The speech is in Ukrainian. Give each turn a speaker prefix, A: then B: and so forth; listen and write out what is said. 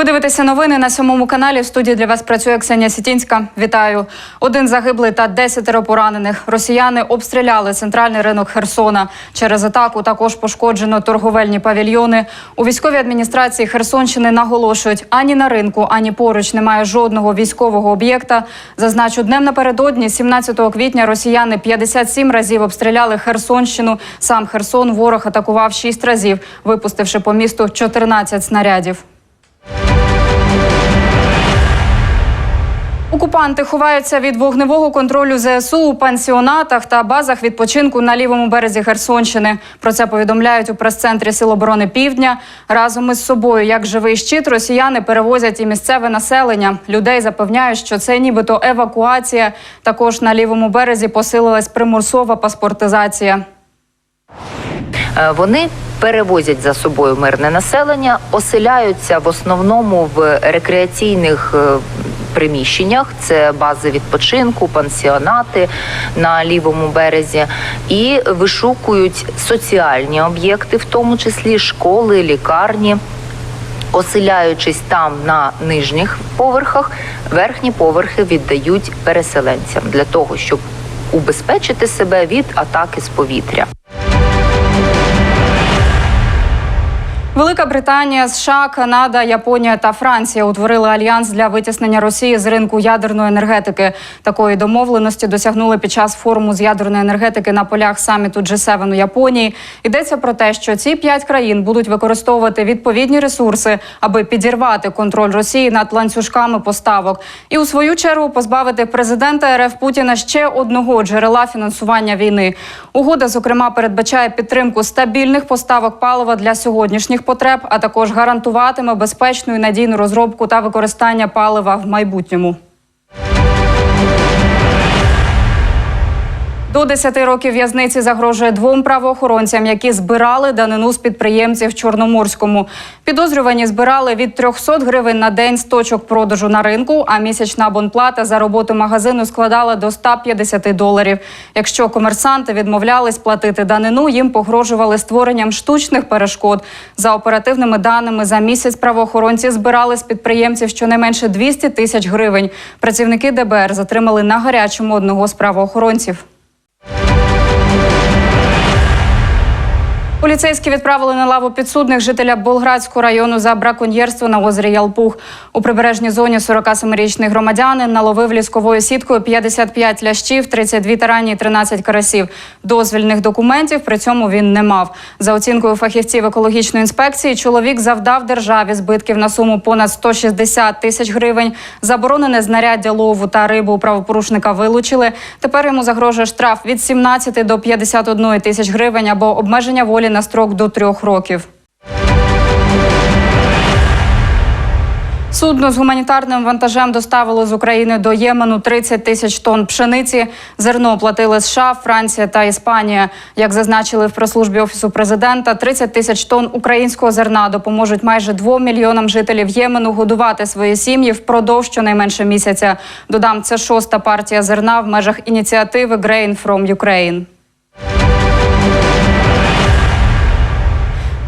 A: Ви дивитеся новини на сьомому каналі. В студії для вас працює Ксенія Сітінська. Вітаю. Один загиблий та десятеро поранених. Росіяни обстріляли центральний ринок Херсона. Через атаку також пошкоджено торговельні павільйони. У військовій адміністрації Херсонщини наголошують: ані на ринку, ані поруч немає жодного військового об'єкта. Зазначу, днем напередодні, 17 квітня, росіяни 57 разів обстріляли Херсонщину. Сам Херсон ворог атакував 6 разів, випустивши по місту 14 снарядів. Окупанти ховаються від вогневого контролю ЗСУ у пансіонатах та базах відпочинку на лівому березі Херсонщини. Про це повідомляють у прес-центрі Сил оборони Півдня. Разом із собою, як живий щит, росіяни перевозять і місцеве населення. Людей запевняють, що це нібито евакуація. Також на лівому березі посилилась примусова паспортизація.
B: Е, Вони перевозять за собою мирне населення, оселяються в основному в рекреаційних е, приміщеннях. Це бази відпочинку, пансіонати на лівому березі, і вишукують соціальні об'єкти, в тому числі школи, лікарні. Оселяючись там на нижніх поверхах, верхні поверхи віддають переселенцям для того, щоб убезпечити себе від атаки з повітря.
A: Велика Британія, США, Канада, Японія та Франція утворили альянс для витіснення Росії з ринку ядерної енергетики. Такої домовленості досягнули під час форуму з ядерної енергетики на полях саміту G7 у Японії. Йдеться про те, що ці п'ять країн будуть використовувати відповідні ресурси, аби підірвати контроль Росії над ланцюжками поставок, і у свою чергу позбавити президента РФ Путіна ще одного джерела фінансування війни. Угода, зокрема, передбачає підтримку стабільних поставок палива для сьогоднішніх потреб, а також гарантуватиме безпечну і надійну розробку та використання палива в майбутньому. До 10 років в'язниці загрожує двом правоохоронцям, які збирали данину з підприємців в Чорноморському. Підозрювані збирали від 300 гривень на день з точок продажу на ринку, а місячна абонплата за роботу магазину складала до 150 доларів. Якщо комерсанти відмовлялись платити данину, їм погрожували створенням штучних перешкод. За оперативними даними, за місяць правоохоронці збирали з підприємців щонайменше 200 тисяч гривень. Працівники ДБР затримали на гарячому одного з правоохоронців. Поліцейські відправили на лаву підсудних жителя Болградського району за браконьєрство на озері Ялпух. У прибережній зоні 47-річний громадянин наловив лісковою сіткою 55 лящів, 32 тарані і 13 карасів. Дозвільних документів при цьому він не мав. За оцінкою фахівців екологічної інспекції, чоловік завдав державі збитків на суму понад 160 тисяч гривень. Заборонене знаряддя лову та рибу у правопорушника вилучили. Тепер йому загрожує штраф від 17 до 51 тисяч гривень або обмеження волі на строк до трьох років. Судно з гуманітарним вантажем доставило з України до Ємену 30 тисяч тонн пшениці. Зерно платили США, Франція та Іспанія. Як зазначили в прес-службі офісу президента, 30 тисяч тонн українського зерна допоможуть майже 2 мільйонам жителів Ємену годувати свої сім'ї впродовж щонайменше місяця. Додам, це шоста партія зерна в межах ініціативи Grain from Ukraine.